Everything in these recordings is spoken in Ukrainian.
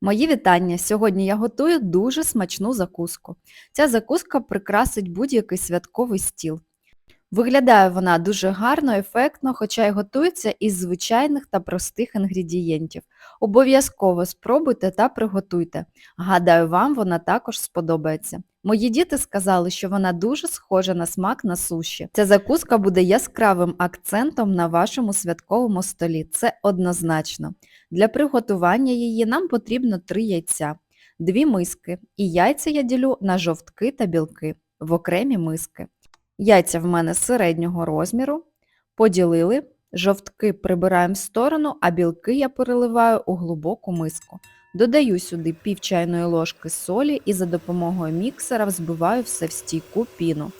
Мої вітання! Сьогодні я готую дуже смачну закуску. Ця закуска прикрасить будь-який святковий стіл. Виглядає вона дуже гарно, ефектно, хоча й готується із звичайних та простих інгредієнтів. Обов'язково спробуйте та приготуйте. Гадаю, вам вона також сподобається. Мої діти сказали, що вона дуже схожа на смак на суші. Ця закуска буде яскравим акцентом на вашому святковому столі. Це однозначно. Для приготування її нам потрібно 3 яйця, 2 миски, і яйця я ділю на жовтки та білки в окремі миски. Яйця в мене середнього розміру, поділили, жовтки прибираємо в сторону, а білки я переливаю у глибоку миску. Додаю сюди пів чайної ложки солі і за допомогою міксера взбиваю все в стійку піну.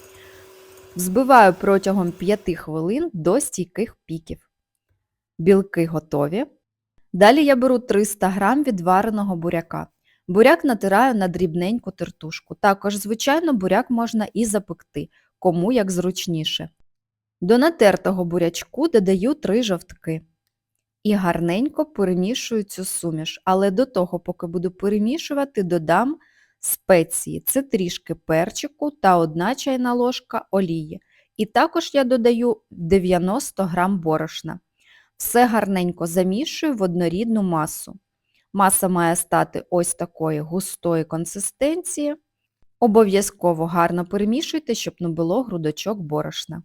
Взбиваю протягом 5 хвилин до стійких піків. Білки готові. Далі я беру 300 г відвареного буряка. Буряк натираю на дрібненьку тертушку. Також, звичайно, буряк можна і запекти, кому як зручніше. До натертого бурячку додаю 3 жовтки. І гарненько перемішую цю суміш. Але до того, поки буду перемішувати, додам спеції. Це трішки перчику та 1 чайна ложка олії. І також я додаю 90 г борошна. Все гарненько замішую в однорідну масу. Маса має стати ось такої густої консистенції. Обов'язково гарно перемішуйте, щоб не було грудочок борошна.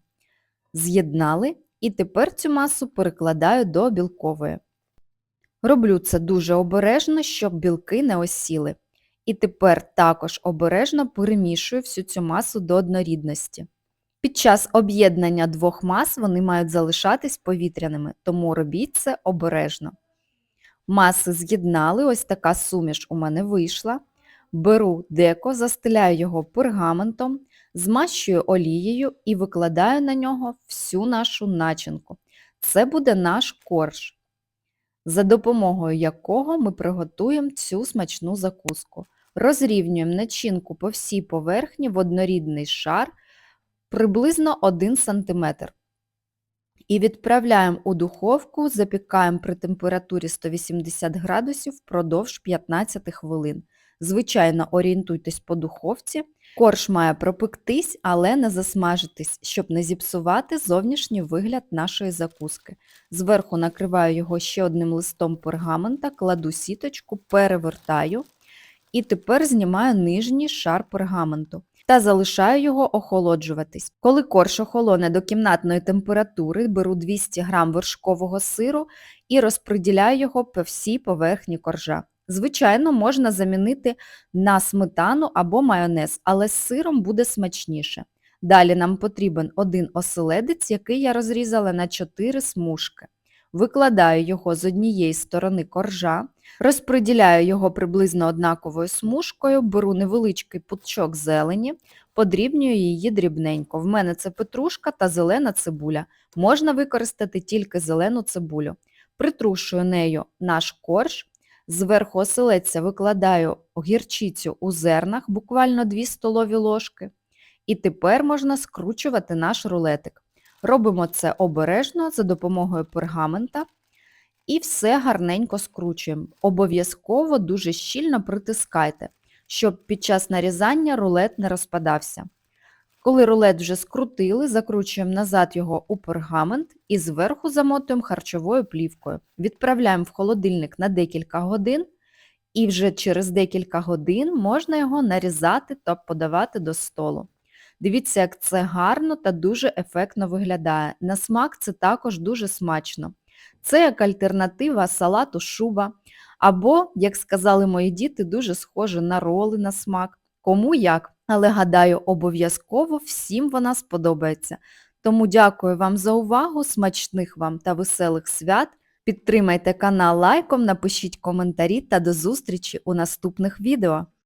З'єднали і тепер цю масу перекладаю до білкової. Роблю це дуже обережно, щоб білки не осіли. І тепер також обережно перемішую всю цю масу до однорідності. Під час об'єднання двох мас вони мають залишатись повітряними, тому робіть це обережно. Маси з'єднали, ось така суміш у мене вийшла. Беру деко, застеляю його пергаментом, змащую олією і викладаю на нього всю нашу начинку. Це буде наш корж, за допомогою якого ми приготуємо цю смачну закуску. Розрівнюємо начинку по всій поверхні в однорідний шар приблизно 1 см. І відправляємо у духовку, запікаємо при температурі 180 градусів впродовж 15 хвилин. Звичайно, орієнтуйтесь по духовці. Корж має пропектись, але не засмажитись, щоб не зіпсувати зовнішній вигляд нашої закуски. Зверху накриваю його ще одним листом пергамента, кладу сіточку, перевертаю і тепер знімаю нижній шар пергаменту та залишаю його охолоджуватись. Коли корж охолоне до кімнатної температури, беру 200 г вершкового сиру і розподіляю його по всій поверхні коржа. Звичайно, можна замінити на сметану або майонез, але з сиром буде смачніше. Далі нам потрібен один оселедець, який я розрізала на 4 смужки. Викладаю його з однієї сторони коржа, розподіляю його приблизно однаковою смужкою, беру невеличкий пучок зелені, подрібнюю її дрібненько. В мене це петрушка та зелена цибуля. Можна використати тільки зелену цибулю. Притрушую нею наш корж. Зверху оселедця викладаю гірчицю у зернах, буквально 2 столові ложки. І тепер можна скручувати наш рулетик. Робимо це обережно за допомогою пергамента і все гарненько скручуємо. Обов'язково дуже щільно притискайте, щоб під час нарізання рулет не розпадався. Коли рулет вже скрутили, закручуємо назад його у пергамент і зверху замотуємо харчовою плівкою. Відправляємо в холодильник на декілька годин і вже через декілька годин можна його нарізати та подавати до столу. Дивіться, як це гарно та дуже ефектно виглядає. На смак це також дуже смачно. Це як альтернатива салату шуба. Або, як сказали мої діти, дуже схоже на роли на смак. Кому як. Але гадаю, обов'язково всім вона сподобається. Тому дякую вам за увагу, смачних вам та веселих свят. Підтримайте канал лайком, напишіть коментарі та до зустрічі у наступних відео.